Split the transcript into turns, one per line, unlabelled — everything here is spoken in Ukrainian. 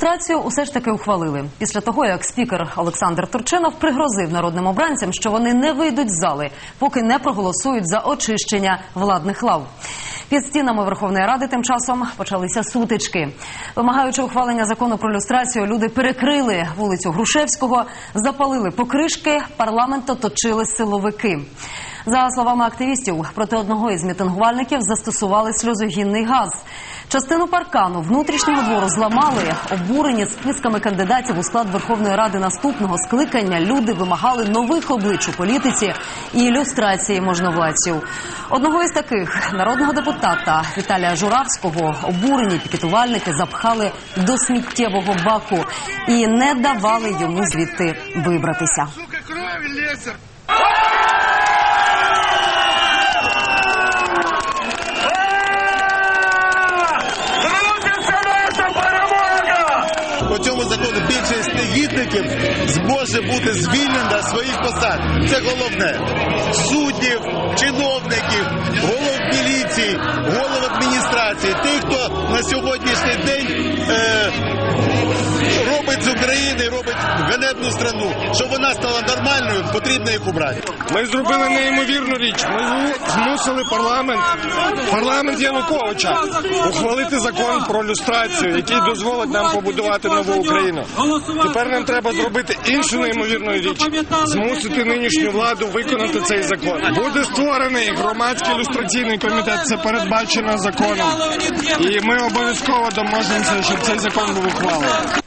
Трацію усе ж таки ухвалили після того, як спікер Олександр Турчинов пригрозив народним обранцям, що вони не вийдуть з зали, поки не проголосують за очищення владних лав. Під стінами Верховної Ради тим часом почалися сутички. Вимагаючи ухвалення закону про люстрацію, люди перекрили вулицю Грушевського, запалили покришки, парламент оточили силовики. За словами активістів, проти одного із мітингувальників застосували сльозогінний газ. Частину паркану внутрішнього двору зламали. Обурені списками кандидатів у склад Верховної Ради наступного скликання. Люди вимагали нових облич у політиці і ілюстрації можновладців. Одного із таких народного депутата Віталія Журавського обурені пікетувальники запхали до сміттєвого баку і не давали йому звідти вибратися.
По цьому закону більшість негідників зможе бути звільнена своїх посад. Це головне. Суддів, чиновників, голов міліції, голов адміністрації, тих, хто на сьогоднішній день е, з України, робить ганебну страну. Щоб вона стала нормальною, потрібно їх убрати.
Ми зробили неймовірну річ. Ми змусили парламент, парламент Януковича ухвалити закон про люстрацію, який дозволить нам побудувати нову Україну. Тепер нам треба зробити іншу неймовірну річ змусити нинішню владу виконати цей закон. Буде створений громадський люстраційний комітет. Це передбачено законом. І ми обов'язково доможемося, щоб цей закон був ухвалений.